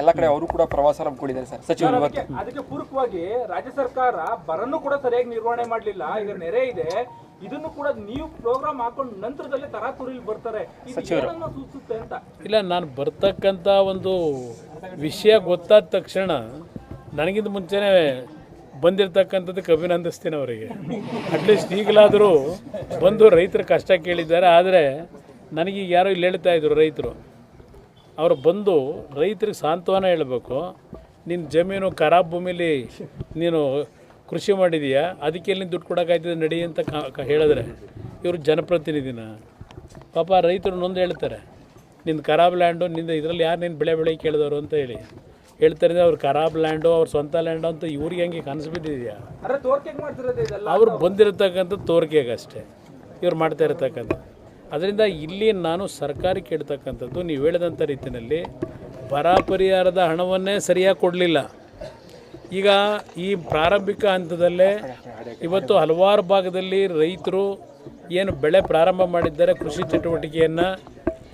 ಎಲ್ಲ ಕಡೆ ಅವರು ಕೂಡ ಪ್ರವಾಸ ಹಮ್ಮಿಕೊಂಡಿದ್ದಾರೆ ಸರ್. ಸಚಿವರು ಇವತ್ತು. ಅದಕ್ಕೆ ಪೂರಕವಾಗಿ ರಾಜ್ಯ ಸರ್ಕಾರ ಬರನ್ನು ಕೂಡ ಸರಿಯಾಗಿ ನಿರ್ವಹಣೆ ಮಾಡಲಿಲ್ಲ. ಇದರ ನೆರೆ ಇದೆ. ಇದನ್ನು ಕೂಡ ನೀವು ಪ್ರೋಗ್ರಾಮ್ ಹಾಕೊಂಡು ನಂತರದಲ್ಲಿ ತರಾತುರಿಲಿ ಬರ್ತಾರೆ. ಇದು ಏನನ್ನ ಸೂಚಿಸುತ್ತೆ ಅಂತ? ಇಲ್ಲ ನಾನು ಬರ್ತಕ್ಕಂಥ ಒಂದು ವಿಷಯ ಗೊತ್ತಾದ ತಕ್ಷಣ ನನಗಿಂತ ಮುಂಚೆನೇ ಬಂದಿರತಕ್ಕಂಥದ್ದಕ್ಕೆ ಅಭಿನಂದಿಸ್ತೀನಿ ಅವರಿಗೆ. ಅಟ್ಲೀಸ್ಟ್ ಈಗಲಾದರೂ ಬಂದು ರೈತರ ಕಷ್ಟ ಕೇಳಿದ್ದಾರೆ. ಆದರೆ ನನಗೀಗ ಯಾರೋ ಇಲ್ಲಿ ಹೇಳ್ತಾ ಇದ್ರು ರೈತರು. ಅವರು ಬಂದು ರೈತರಿಗೆ ಸಾಂತ್ವನ ಹೇಳಬೇಕು. ನಿನ್ನ ಜಮೀನು ಖರಾಬ್ ಭೂಮಿಲಿ ನೀನು ಕೃಷಿ ಮಾಡಿದೀಯಾ? ಅದಕ್ಕೆ ಎಲ್ಲಿ ದುಡ್ಡು ಕೊಡೋಕ್ಕಾಯ್ತದೆ ನಡಿ ಅಂತ ಹೇಳಿದ್ರೆ. ಇವರು ಜನಪ್ರತಿನಿಧಿನ. ಪಾಪ ರೈತರು ನೊಂದು ಹೇಳ್ತಾರೆ. ನಿನ್ನ ಖರಾಬ್ ಲ್ಯಾಂಡು ನಿಂದ ಇದರಲ್ಲಿ ಯಾರು ನಿನ್ನ ಬೆಳೆ ಬೆಳೆ ಕೇಳಿದವರು ಅಂತ ಹೇಳಿ. ಹೇಳ್ತಾರೆ ಅವ್ರು ಖರಾಬ್ ಲ್ಯಾಂಡು ಅವ್ರ ಸ್ವಂತ ಲ್ಯಾಂಡು ಅಂತ ಇವ್ರಿಗೆ ಹೆಂಗೆ ಕನಸು ಬಿದ್ದಿದೆಯಾ ಅವ್ರು ಬಂದಿರತಕ್ಕಂಥ ತೋರಿಕೆಗೆ ಅಷ್ಟೇ ಇವ್ರು ಮಾಡ್ತಾ ಇರತಕ್ಕಂಥ. ಅದರಿಂದ ಇಲ್ಲಿ ನಾನು ಸರ್ಕಾರಿ ಕೇಳ್ತಕ್ಕಂಥದ್ದು, ನೀವು ಹೇಳಿದಂಥ ರೀತಿಯಲ್ಲಿ ಬರ ಪರಿಹಾರದ ಹಣವನ್ನೇ ಸರಿಯಾಗಿ ಕೊಡಲಿಲ್ಲ. ಈಗ ಈ ಪ್ರಾರಂಭಿಕ ಹಂತದಲ್ಲೇ ಇವತ್ತು ಹಲವಾರು ಭಾಗದಲ್ಲಿ ರೈತರು ಏನು ಬೆಳೆ ಪ್ರಾರಂಭ ಮಾಡಿದ್ದಾರೆ, ಕೃಷಿ ಚಟುವಟಿಕೆಯನ್ನು.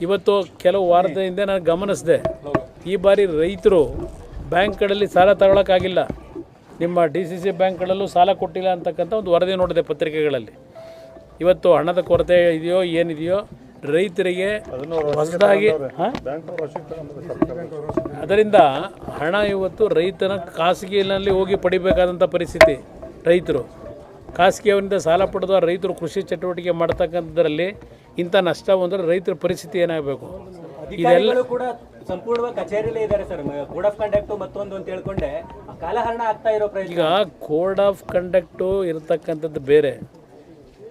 ಇವತ್ತು ಕೆಲವು ವಾರದ ಹಿಂದೆ ನಾನು ಗಮನಿಸಿದೆ. ಈ ಬಾರಿ ರೈತರು ಬ್ಯಾಂಕ್ಗಳಲ್ಲಿ ಸಾಲ ತಗೊಳಕ್ಕಾಗಿಲ್ಲ. ನಿಮ್ಮ ಡಿ ಸಿ ಸಿ ಬ್ಯಾಂಕ್ಗಳಲ್ಲೂ ಸಾಲ ಕೊಟ್ಟಿಲ್ಲ ಅಂತಕ್ಕಂಥ ಒಂದು ವರದಿ ನೋಡಿದೆ ಪತ್ರಿಕೆಗಳಲ್ಲಿ. ಇವತ್ತು ಹಣದ ಕೊರತೆ ಇದೆಯೋ ಏನಿದೆಯೋ ರೈತರಿಗೆ ಹೊಸದಾಗಿ ಅದರಿಂದ ಹಣ ಇವತ್ತು ರೈತನ ಖಾಸಗಿಯಲ್ಲಿ ಹೋಗಿ ಪಡಿಬೇಕಾದಂಥ ಪರಿಸ್ಥಿತಿ ರೈತರು. ಖಾಸಗಿಯವರಿಂದ ಸಾಲ ಪಡೆದು ರೈತರು ಕೃಷಿ ಚಟುವಟಿಕೆ ಮಾಡ್ತಕ್ಕಂಥದ್ರಲ್ಲಿ ಇಂಥ ನಷ್ಟ ಬಂದರೆ ರೈತರ ಪರಿಸ್ಥಿತಿ ಏನಾಗಬೇಕು? ಇದೆಲ್ಲ ಕೂಡ ಸಂಪೂರ್ಣವಾಗಿ ಕಚೇರಿಯಲ್ಲೇ ಇದ್ದಾರೆ ಸರ್. ಕೋಡ್ ಆಫ್ ಕಂಡಕ್ಟ್ ಮತ್ತೊಂದು ಅಂತ ಹೇಳ್ಕೊಂಡೆ. ಕಾಲಹರಣ ಆಗ್ತಾ ಇರೋ ಈಗ ಕೋಡ್ ಆಫ್ ಕಂಡಕ್ಟು ಇರತಕ್ಕಂಥದ್ದು ಬೇರೆ.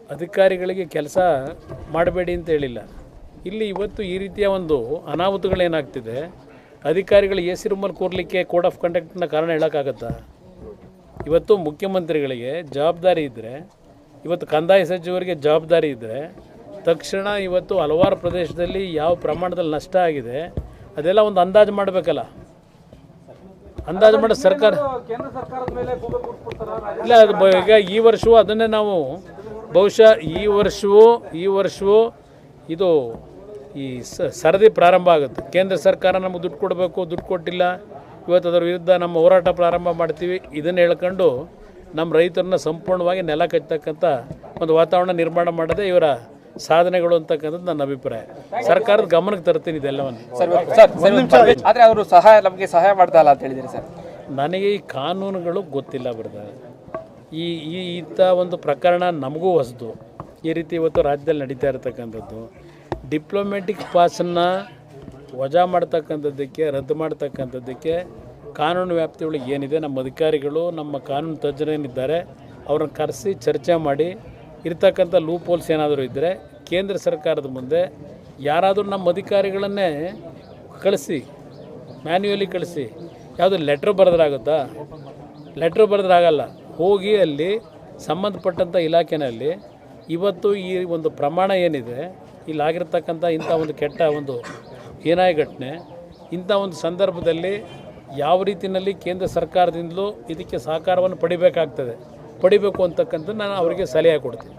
ಅಧಿಕಾರಿಗಳಿಗೆ ಕೆಲಸ ಮಾಡಬೇಡಿ ಅಂತ ಹೇಳಿಲ್ಲ. ಇಲ್ಲಿ ಇವತ್ತು ಈ ರೀತಿಯ ಒಂದು ಅನಾಹುತಗಳೇನಾಗ್ತಿದೆ? ಅಧಿಕಾರಿಗಳು ಎ ಸಿ ರೂಮಲ್ಲಿ ಕೂರಲಿಕ್ಕೆ ಕೋಡ್ ಆಫ್ ಕಂಡಕ್ಟ್ನ ಕಾರಣ ಹೇಳೋಕ್ಕಾಗತ್ತಾ? ಇವತ್ತು ಮುಖ್ಯಮಂತ್ರಿಗಳಿಗೆ ಜವಾಬ್ದಾರಿ ಇದ್ದರೆ ಇವತ್ತು ಕಂದಾಯ ಸಚಿವರಿಗೆ ಜವಾಬ್ದಾರಿ ಇದ್ದರೆ ತಕ್ಷಣ ಇವತ್ತು ಹಲವಾರು ಪ್ರದೇಶದಲ್ಲಿ ಯಾವ ಪ್ರಮಾಣದಲ್ಲಿ ನಷ್ಟ ಆಗಿದೆ ಅದೆಲ್ಲ ಒಂದು ಅಂದಾಜು ಮಾಡಬೇಕಲ್ಲ. ಅಂದಾಜು ಮಾಡಿ ಸರ್ಕಾರ ಇಲ್ಲ ಅದು ಈಗ ಈ ವರ್ಷವೂ ಅದನ್ನೇ ನಾವು ಬಹುಶಃ ಈ ವರ್ಷವೂ ಈ ವರ್ಷವೂ ಇದು ಈ ಸರದಿ ಪ್ರಾರಂಭ ಆಗುತ್ತೆ. ಕೇಂದ್ರ ಸರ್ಕಾರ ನಮಗೆ ದುಡ್ಡು ಕೊಡಬೇಕು ದುಡ್ಡು ಕೊಟ್ಟಿಲ್ಲ. ಇವತ್ತು ಅದರ ವಿರುದ್ಧ ನಮ್ಮ ಹೋರಾಟ ಪ್ರಾರಂಭ ಮಾಡ್ತೀವಿ. ಇದನ್ನು ಹೇಳ್ಕೊಂಡು ನಮ್ಮ ರೈತರನ್ನ ಸಂಪೂರ್ಣವಾಗಿ ನೆಲ ಕಟ್ಟತಕ್ಕಂಥ ಒಂದು ವಾತಾವರಣ ನಿರ್ಮಾಣ ಮಾಡದೆ ಇವರ ಸಾಧನೆಗಳು ಅಂತಕ್ಕಂಥದ್ದು ನನ್ನ ಅಭಿಪ್ರಾಯ. ಸರ್ಕಾರದ ಗಮನಕ್ಕೆ ತರ್ತೀನಿ ಇದೆಲ್ಲವನ್ನು. ಸರ್ ಸರ್ ಸರ್ ಆದ್ರೆ ಅವರು ಸಹಾಯ ನಮಗೆ ಸಹಾಯ ಮಾಡ್ತಾ ಇಲ್ಲ ಅಂತ ಹೇಳಿದಿರಿ ಸರ್. ನನಗೆ ಈ ಕಾನೂನುಗಳು ಗೊತ್ತಿಲ್ಲ ಬರ್ತಾರೆ ಈ ಈ ಇಂಥ ಒಂದು ಪ್ರಕರಣ ನಮಗೂ ಹೊಸದು. ಈ ರೀತಿ ಇವತ್ತು ರಾಜ್ಯದಲ್ಲಿ ನಡೀತಾ ಇರತಕ್ಕಂಥದ್ದು. ಡಿಪ್ಲೊಮ್ಯಾಟಿಕ್ ಪಾಸನ್ನು ವಜಾ ಮಾಡ್ತಕ್ಕಂಥದ್ದಕ್ಕೆ, ರದ್ದು ಮಾಡ್ತಕ್ಕಂಥದ್ದಕ್ಕೆ ಕಾನೂನು ವ್ಯಾಪ್ತಿ ಒಳಗೆ ಏನಿದೆ, ನಮ್ಮ ಅಧಿಕಾರಿಗಳು, ನಮ್ಮ ಕಾನೂನು ತಜ್ಞರೇನಿದ್ದಾರೆ, ಅವ್ರನ್ನ ಕರೆಸಿ ಚರ್ಚೆ ಮಾಡಿ ಇರ್ತಕ್ಕಂಥ ಲೂಪ್ ಹೋಲ್ಸ್ ಏನಾದರೂ ಇದ್ದರೆ ಕೇಂದ್ರ ಸರ್ಕಾರದ ಮುಂದೆ ಯಾರಾದರೂ ನಮ್ಮ ಅಧಿಕಾರಿಗಳನ್ನೇ ಕಳಿಸಿ, ಮ್ಯಾನ್ಯುವಲಿ ಕಳಿಸಿ, ಯಾವುದು ಲೆಟ್ರ್ ಬರೆದ್ರಾಗುತ್ತಾ ಲೆಟ್ರ್ ಬರೆದ್ರಾಗಲ್ಲ ಹೋಗಿ ಅಲ್ಲಿ ಸಂಬಂಧಪಟ್ಟಂಥ ಇಲಾಖೆಯಲ್ಲಿ ಇವತ್ತು ಈ ಒಂದು ಪ್ರಮಾಣ ಏನಿದೆ ಇಲ್ಲಾಗಿರ್ತಕ್ಕಂಥ ಇಂಥ ಒಂದು ಕೆಟ್ಟ ಒಂದು ಏನಾಯ ಘಟನೆ ಇಂಥ ಒಂದು ಸಂದರ್ಭದಲ್ಲಿ ಯಾವ ರೀತಿಯಲ್ಲಿ ಕೇಂದ್ರ ಸರ್ಕಾರದಿಂದಲೂ ಇದಕ್ಕೆ ಸಹಕಾರವನ್ನು ಪಡಿಬೇಕಾಗ್ತದೆ. ಪಡಿಬೇಕು ಅಂತಕ್ಕಂಥ ನಾನು ಅವರಿಗೆ ಸಲಹೆ ಕೊಡ್ತೀನಿ.